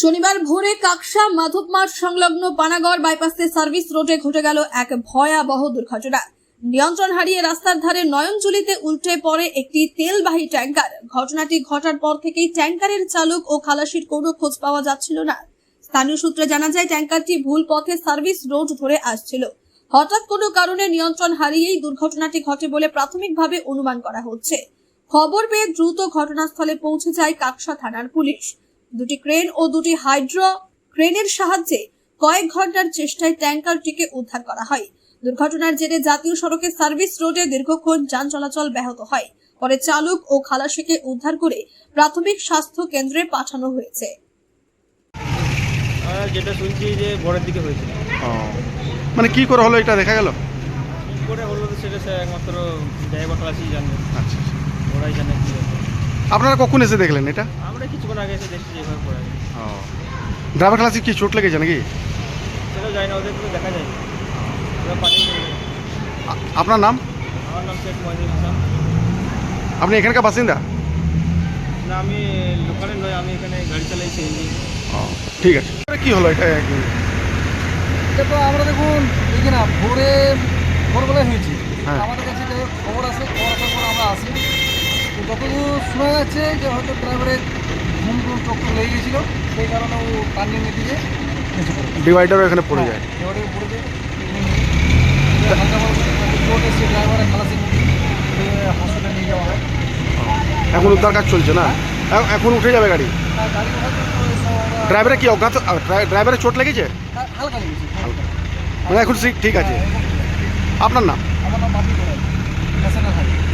শনিবার ভোরে কাকসা মাধবমাঠ সংলগ্ন পানাগড় বাইপাসে সার্ভিস রোডে ঘটে গেল এক ভয়াবহ দুর্ঘটনা। নিয়ন্ত্রণ হারিয়ে রাস্তার ধারে নয়নজুলিতে উল্টে পড়ে একটি তেলবাহী ট্যাঙ্কার। ঘটনাটি ঘটার পর থেকেই ট্যাঙ্কারের চালক ও খালাসির কোনো খোঁজ পাওয়া যাচ্ছিল না। স্থানীয় সূত্রে জানা যায়, ট্যাঙ্কারটি ভুল পথে সার্ভিস রোড ধরে আসছিল। হঠাৎ কোনো কারণে নিয়ন্ত্রণ হারিয়েই দুর্ঘটনাটি ঘটে বলে প্রাথমিকভাবে অনুমান করা হচ্ছে। খবর পেয়ে দ্রুত ঘটনাস্থলে পৌঁছে যায় কাকসা থানার পুলিশ। দুটি ক্রেন ও দুটি হাইড্রো ক্রেনের সাহায্যে কয়েক ঘণ্টার চেষ্টায় ট্যাঙ্কারটিকে উদ্ধার করা হয়। দুর্ঘটনার জেরে জাতীয় সড়কে সার্ভিস রোডে দীর্ঘক্ষণ যান চলাচল ব্যাহত হয়। পরে চালক ও খালাসিকে উদ্ধার করে প্রাথমিক স্বাস্থ্য কেন্দ্রে পাঠানো হয়েছে। যেটা শুনছি যে ভোরের দিকে হয়েছিল ও। মানে কি করে হলো এটা দেখা গেল? কী করে হলো সেটা একমাত্র ড্রাইভার জানবে আচ্ছা। ওরাই জানে কি হয়েছে। আপনারা কখন এসে দেখলেন এটা? আমরা কিছুক্ষণ আগে এসে দেখছি যেভাবে পড়ে আছে। ও। ড্রাইভার ক্লাসে কি চোট লেগেছে নাকি? সেটাও যায় না ওদের তো দেখা যায়। ওরা পালিয়ে চলে আপনার নাম? আমার নাম শেখ মহিদুল ইসলাম আপনি এখানকার বাসিন্দা? না আমি লোকালে নয় আমি এখানে গাড়ি চালাই সিএনজি ও ঠিক আছে। কি হলো এটা? এটা তো আমরা দেখুন দেখি না ভোরে ভোরবেলায় হয়েছে। হ্যাঁ। আমাদের কাছে যে খবর আসে খবর আসার পর আমরা আসি। যতদূর শোনা যাচ্ছে যে হয়তো ড্রাইভারের ঘুম ঘুম চোখ লেগে গেছিল সেই কারণে ও নিতে গিয়ে নিচে ডিভাইডারও এখানে পড়ে যায়। হ্যাঁ, পড়ে যায় চোট এসছে ড্রাইভারের খালাসি হসপিটালে নিয়ে যাওয়া হয়। এখন উদ্ধার কাজ চলছে না? এ- এখন উঠে যাবে গাড়ি? ড্রাইভারের কি অজ্ঞাত? আ, ড্রাই- ড্রাইভারের চোট লেগেছে? হালকা লেগেছে হালকা। মানে এখন ঠিক- আছে। আপনার নাম? আমার নাম বাপি করাই ন্যাশনাল হাইওয়ে